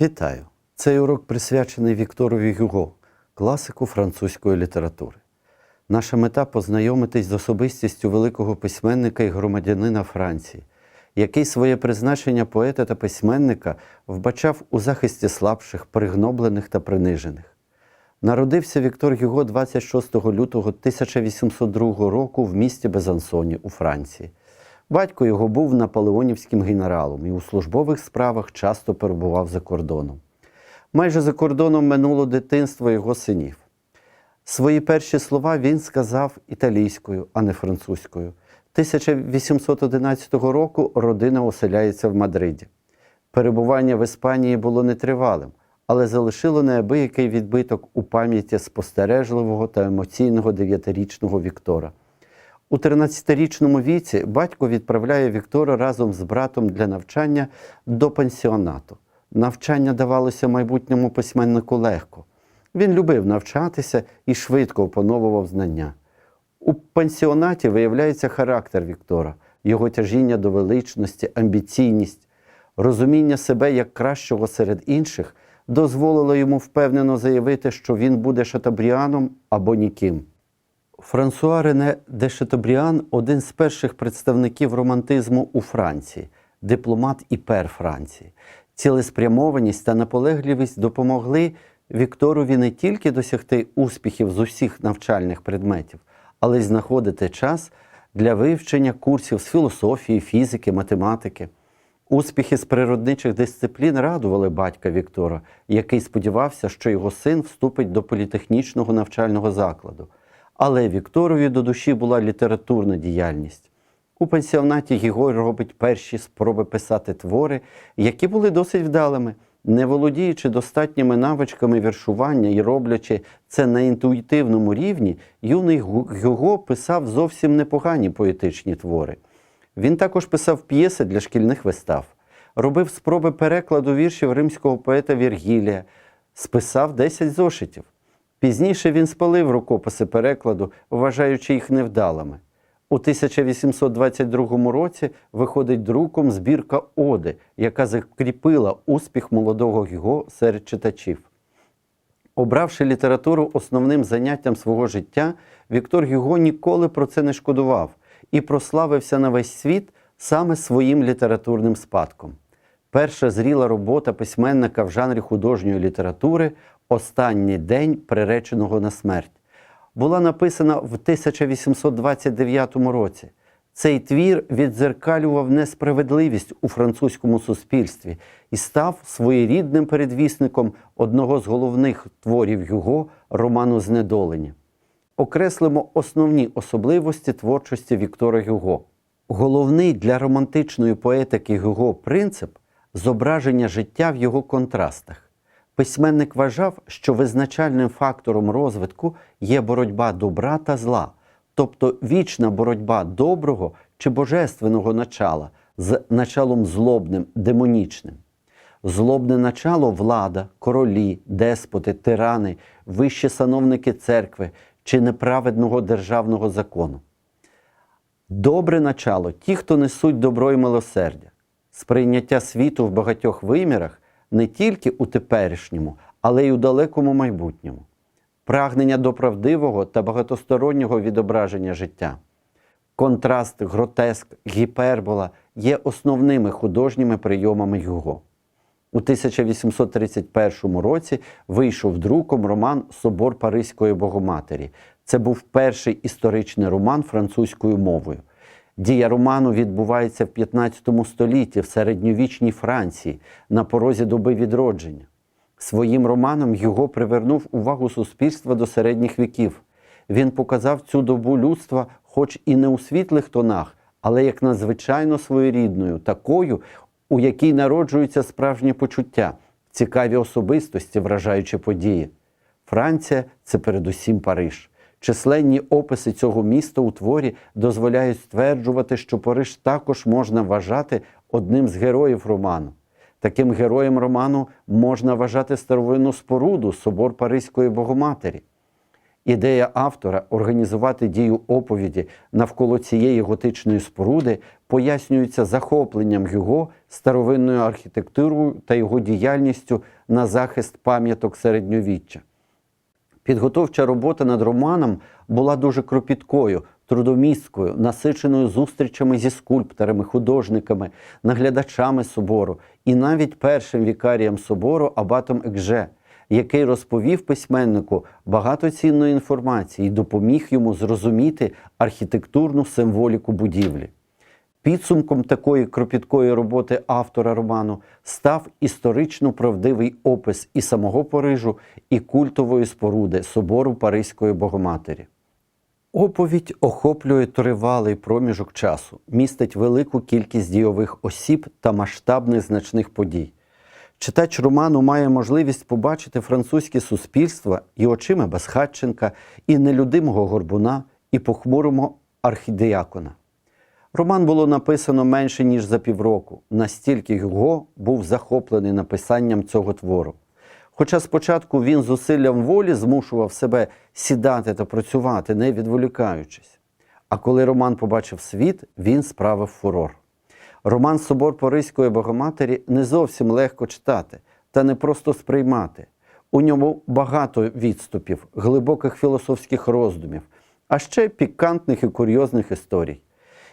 Вітаю! Цей урок присвячений Вікторові Гюго, класику французької літератури. Наша мета познайомитись з особистістю великого письменника і громадянина Франції, який своє призначення поета та письменника вбачав у захисті слабших, пригноблених та принижених. Народився Віктор Гюго 26 лютого 1802 року в місті Безансоні у Франції. Батько його був наполеонівським генералом і у службових справах часто перебував за кордоном. Майже за кордоном минуло дитинство його синів. Свої перші слова він сказав італійською, а не французькою. 1811 року родина оселяється в Мадриді. Перебування в Іспанії було нетривалим, але залишило неабиякий відбиток у пам'яті спостережливого та емоційного дев'ятирічного Віктора. У 13-річному віці батько відправляє Віктора разом з братом для навчання до пансіонату. Навчання давалося майбутньому письменнику легко. Він любив навчатися і швидко опановував знання. У пансіонаті виявляється характер Віктора, його тяжіння до величності, амбіційність, розуміння себе як кращого серед інших дозволило йому впевнено заявити, що він буде шатабріаном або ніким. Франсуа Рене де Шатобріан один з перших представників романтизму у Франції, дипломат і пер Франції. Цілеспрямованість та наполегливість допомогли Вікторові не тільки досягти успіхів з усіх навчальних предметів, але й знаходити час для вивчення курсів з філософії, фізики, математики. Успіхи з природничих дисциплін радували батька Віктора, який сподівався, що його син вступить до політехнічного навчального закладу. Але Вікторові до душі була літературна діяльність. У пансіонаті Гігой робить перші спроби писати твори, які були досить вдалими, не володіючи достатніми навичками віршування і роблячи це на інтуїтивному рівні, юний Гюго писав зовсім непогані поетичні твори. Він також писав п'єси для шкільних вистав, робив спроби перекладу віршів римського поета Віргілія, списав 10 зошитів. Пізніше він спалив рукописи перекладу, вважаючи їх невдалими. У 1822 році виходить друком збірка Оди, яка закріпила успіх молодого Гюго серед читачів. Обравши літературу основним заняттям свого життя, Віктор Гюго ніколи про це не шкодував і прославився на весь світ саме своїм літературним спадком. Перша зріла робота письменника в жанрі художньої літератури Останній день приреченого на смерть була написана в 1829 році. Цей твір віддзеркалював несправедливість у французькому суспільстві і став своєрідним передвісником одного з головних творів його роману Знедолені. Окреслимо основні особливості творчості Віктора Гюго. Головний для романтичної поетики Гюго принцип зображення життя в його контрастах. Письменник вважав, що визначальним фактором розвитку є боротьба добра та зла, тобто вічна боротьба доброго чи божественного начала з началом злобним, демонічним. Злобне начало влада, королі, деспоти, тирани, вищі сановники церкви чи неправедного державного закону. Добре начало ті, хто несуть добро і милосердя, сприйняття світу в багатьох вимірах не тільки у теперішньому, але й у далекому майбутньому, прагнення до правдивого та багатостороннього відображення життя. Контраст, гротеск, гіпербола є основними художніми прийомами Юго. У 1831 році вийшов друком роман Собор Паризької Богоматері. Це був перший історичний роман французькою мовою. Дія роману відбувається в 15 столітті в середньовічній Франції на порозі доби відродження. Своїм романом його привернув увагу суспільства до середніх віків. Він показав цю добу людства, хоч і не у світлих тонах, але як надзвичайно своєрідною, такою, у якій народжуються справжні почуття, цікаві особистості, вражаючі події. Франція це передусім Париж. Численні описи цього міста у творі дозволяють стверджувати, що Париж також можна вважати одним з героїв роману. Таким героєм роману можна вважати старовинну споруду собор Паризької Богоматері. Ідея автора організувати дію оповіді навколо цієї готичної споруди пояснюється захопленням його старовинною архітектурою та його діяльністю на захист пам'яток середньовіччя. Підготовча робота над романом була дуже кропіткою, трудомісткою, насиченою зустрічами зі скульпторами, художниками, наглядачами собору і навіть першим вікарієм собору Абатом Екже, який розповів письменнику багато цінної інформації і допоміг йому зрозуміти архітектурну символіку будівлі. Підсумком такої кропіткої роботи автора роману став історично правдивий опис і самого Парижу, і культової споруди собору Паризької Богоматері. Оповідь охоплює тривалий проміжок часу, містить велику кількість дійових осіб та масштабних значних подій. Читач роману має можливість побачити французьке суспільство і очима Безхатченка, і нелюдимого горбуна, і похмурого архідіакона. Роман було написано менше ніж за півроку, настільки його був захоплений написанням цього твору. Хоча спочатку він зусиллям волі змушував себе сідати та працювати, не відволікаючись. А коли Роман побачив світ, він справив фурор. Роман Собор Паризької Богоматері не зовсім легко читати та не просто сприймати. У ньому багато відступів, глибоких філософських роздумів, а ще пікантних і курйозних історій.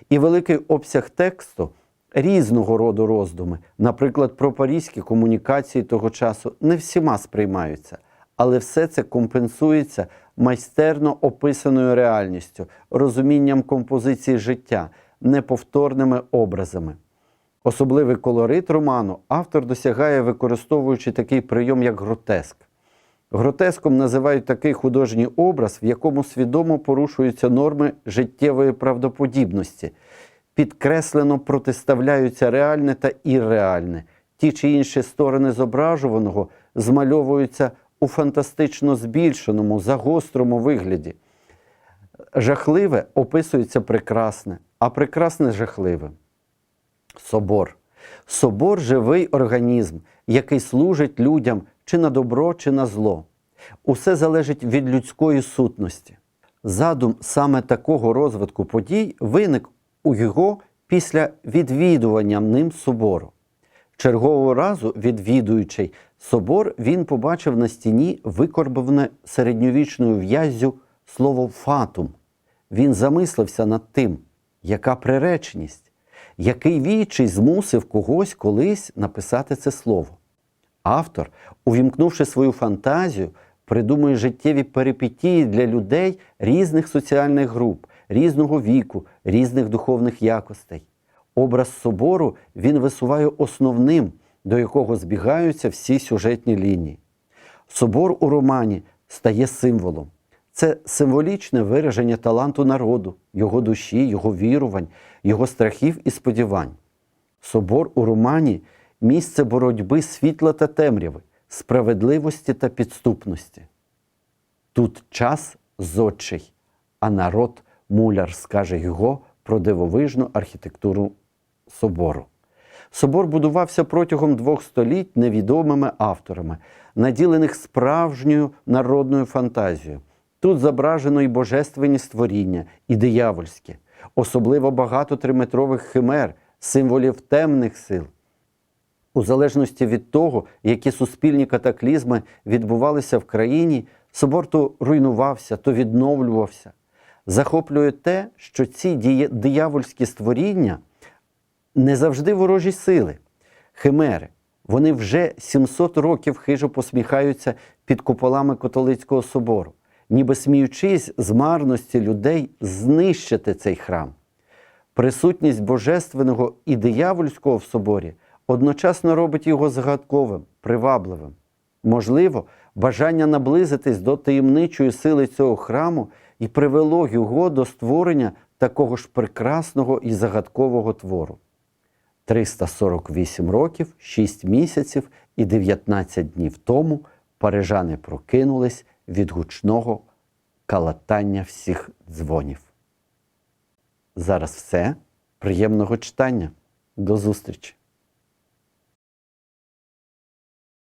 І великий обсяг тексту різного роду роздуми, наприклад, про паризькі комунікації того часу, не всіма сприймаються, але все це компенсується майстерно описаною реальністю, розумінням композиції життя, неповторними образами. Особливий колорит роману автор досягає, використовуючи такий прийом, як гротеск. Гротеском називають такий художній образ, в якому свідомо порушуються норми життєвої правдоподібності, підкреслено протиставляються реальне та ірреальне. Ті чи інші сторони зображуваного змальовуються у фантастично збільшеному, загострому вигляді. Жахливе описується прекрасне, а прекрасне жахливе. Собор. Собор живий організм, який служить людям чи на добро, чи на зло. Усе залежить від людської сутності. Задум саме такого розвитку подій виник у його після відвідування ним собору. Чергового разу, відвідуючи собор, він побачив на стіні викорбоване середньовічною в'яззю слово фатум. Він замислився над тим, яка приреченість, який вічий змусив когось колись написати це слово. Автор, увімкнувши свою фантазію, придумує життєві перипетії для людей різних соціальних груп, різного віку, різних духовних якостей. Образ собору він висуває основним, до якого збігаються всі сюжетні лінії. Собор у романі стає символом. Це символічне вираження таланту народу, його душі, його вірувань, його страхів і сподівань. Собор у романі місце боротьби світла та темряви, справедливості та підступності. Тут час зодчий, а народ муляр скаже його про дивовижну архітектуру собору. Собор будувався протягом двох століть невідомими авторами, наділених справжньою народною фантазією. Тут зображено і божественні створіння, і диявольське, особливо багато триметрових химер, символів темних сил. У залежності від того, які суспільні катаклізми відбувалися в країні, собор то руйнувався, то відновлювався. Захоплює те, що ці диявольські створіння не завжди ворожі сили, химери. Вони вже 700 років хижо посміхаються під куполами католицького собору, ніби сміючись з марності людей знищити цей храм. Присутність божественного і диявольського в соборі одночасно робить його загадковим, привабливим. Можливо, бажання наблизитись до таємничої сили цього храму і привело його до створення такого ж прекрасного і загадкового твору. 348 років, 6 місяців і 19 днів тому парижани прокинулись від гучного калатання всіх дзвонів. Зараз все. Приємного читання. До зустрічі!